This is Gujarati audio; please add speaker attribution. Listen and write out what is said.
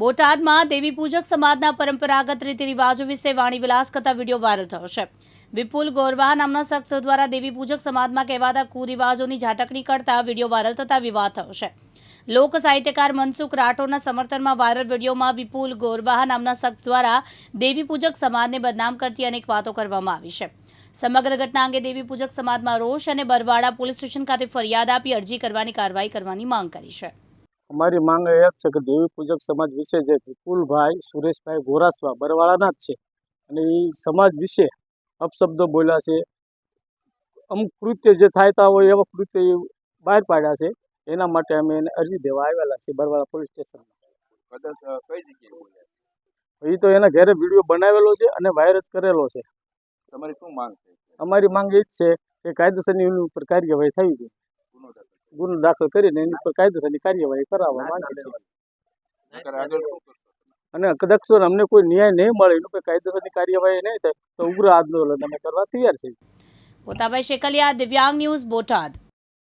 Speaker 1: બોટાદમાં દેવી પૂજક સમાજના પરંપરાગત રીતિ રિવાજો વિશે વાણી વિલાસ કરતા વીડિયો વાયરલ થયો છે. વિપુલ ગોરવા નામના શખ્સ દ્વારા દેવી પૂજક સમાજમાં કહેવાતા કુરિવાજોની ઝાટકણી કરતા વીડિયો વાયરલ થતા વિવાદ થયો છે. લોક સાહિત્યકાર મનસુખ રાઠોડના સમર્થનમાં વાયરલ વિડીયોમાં વિપુલ ગોરવાહ નામના શખ્સ દ્વારા દેવી પૂજક સમાજને બદનામ કરતી અનેક વાતો કરવામાં આવી છે. સમગ્ર ઘટના અંગે દેવી પૂજક સમાજમાં રોષ અને બરવાડા પોલીસ સ્ટેશન ખાતે ફરિયાદ આપી અરજી કરવાની કાર્યવાહી કરવાની માંગ કરી છે.
Speaker 2: અમારી માંગ એ જ છે કે દેવી પૂજક સમાજ વિશે જે વિપુલભાઈ સુરેશભાઈ ગોરાસવા બરવાળાના જ છે. અને એ સમાજ વિશે અપશબ્દો બોલ્યા છે. અમુક કૃત્ય જે થાયતા હોય એવા કૃત્ય એ બહાર પાડ્યા છે. એના માટે અમે એને અરજી દેવા આવેલા છીએ બરવાળા પોલીસ સ્ટેશનમાં.
Speaker 3: કદાચ કઈ જગ્યાએ
Speaker 2: એ તો એના ઘરે વીડિયો બનાવેલો છે અને વાયરલ કરેલો છે.
Speaker 3: તમારી શું માંગ છે?
Speaker 2: અમારી માંગ એ જ છે કે કાયદેસરની ઉપર કાર્યવાહી થવી જોઈએ.
Speaker 3: ગુનો દાખલ
Speaker 2: કરીને એની પર કાયદેસરની કાર્યવાહી કરાવવા
Speaker 3: માંગે કરશો
Speaker 2: અને કદાચ અમને કોઈ ન્યાય નહીં મળે એનું કોઈ કાયદેસરની કાર્યવાહી નહીં થાય તો ઉગ્ર આંદોલન અમે કરવા તૈયાર છીએ.
Speaker 1: પોતાભાઈ શેકલિયા દિવ્યાંગ ન્યૂઝ બોટાદ.